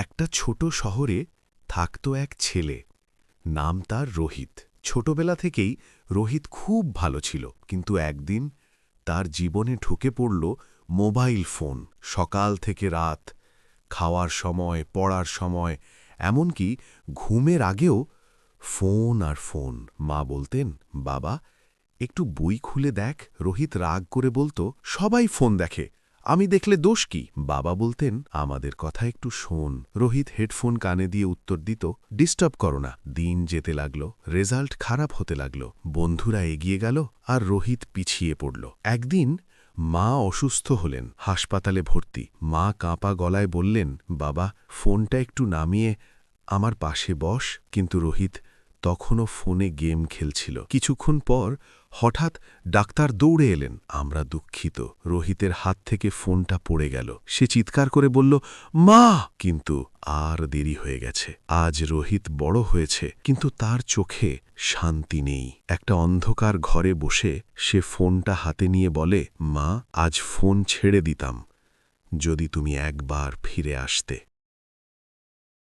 একটা ছোট শহরে থাকত এক ছেলে। নাম তার রোহিত। ছোটবেলা থেকেই রোহিত খুব ভালো ছিল, কিন্তু একদিন তার জীবনে ঢুকে পড়ল মোবাইল ফোন। সকাল থেকে রাত, খাওয়ার সময়, পড়ার সময়, এমনকি ঘুমের আগেও ফোন আর ফোন। মা বলতেন, বাবা, একটু বই খুলে দেখ। রোহিত রাগ করে বলতো, সবাই ফোন দেখে। আমি দেখলে দোষ কি? বাবা বলতেন, আমাদের কথা একটু শোন। রোহিত হেডফোন কানে দিয়ে উত্তর দিত, ডিস্টার্ব করো না, দিন যেতে লাগল, রেজাল্ট খারাপ হতে লাগল, বন্ধুরা এগিয়ে গেল আর রোহিত পিছিয়ে পড়ল। একদিন মা অসুস্থ হলেন, হাসপাতালে ভর্তি। মা কাঁপা গলায় বললেন, বাবা, ফোনটা একটু নামিয়ে আমার পাশে বস। কিন্তু রোহিত তখনও ফোনে গেম খেলছিল। কিছুক্ষণ পর হঠাৎ ডাক্তার দৌড়ে এলেন। আমরা দুঃখিত। রোহিতের হাত থেকে ফোনটা পড়ে গেল। সে চিৎকার করে বলল, মা! কিন্তু আর দেরি হয়ে গেছে। আজ রোহিত বড় হয়েছে, কিন্তু তার চোখে শান্তি নেই। একটা অন্ধকার ঘরে বসে সে ফোনটা হাতে নিয়ে বলে, মা, আজ ফোন ছেড়ে দিতাম। যদি তুমি একবার ফিরে আসতে।